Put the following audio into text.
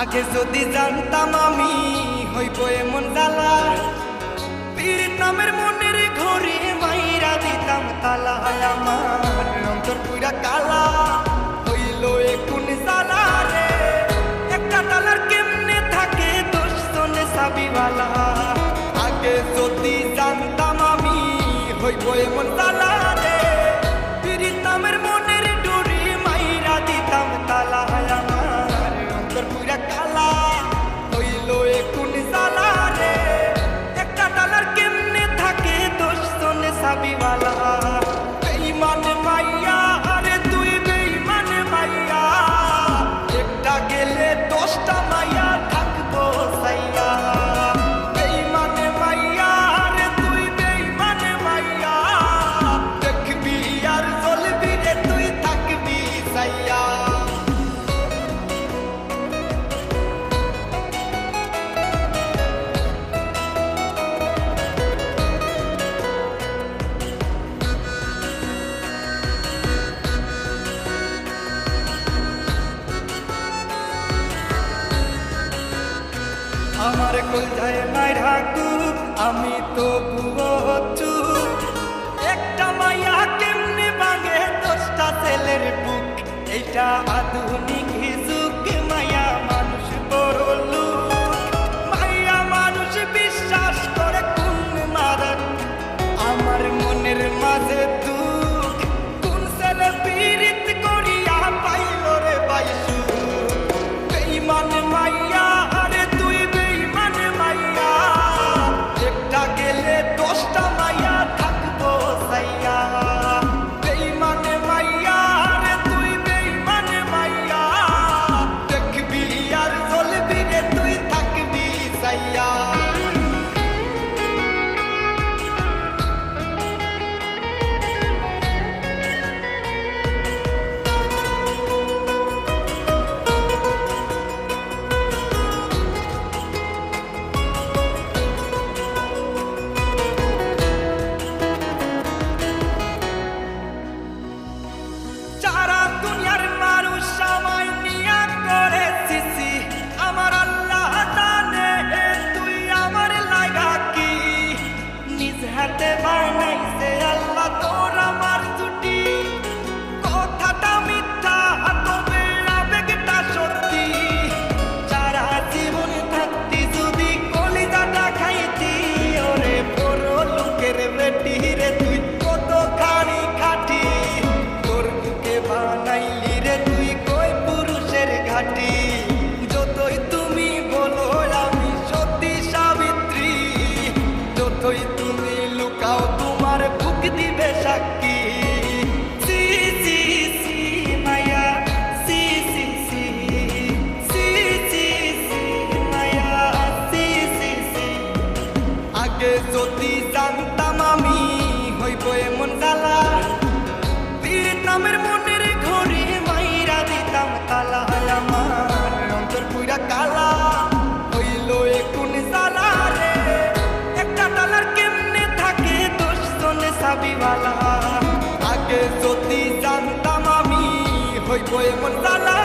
আগে যদি জানতাম আমি হইব এমন জ্বালা। পীড়িতামের মনের ঘরে মাইরা দিতাম তালা। আমার অন্তর পুরা কালা। হইল এখন জ্বালা রে। একটা তালার কেমনে থাকে দোষ শোনে সাবিওয়ালা। আগে যদি জানতাম আমি হইব এমন জ্বালা। আমি তো বুবো একটা মাইয়া কেমনে বাগে ছেলের বুক? আধুনিক হিসুক মায়া 야. soy বালা। আগে যদি জানতাম আমি হইব এমন জ্বালা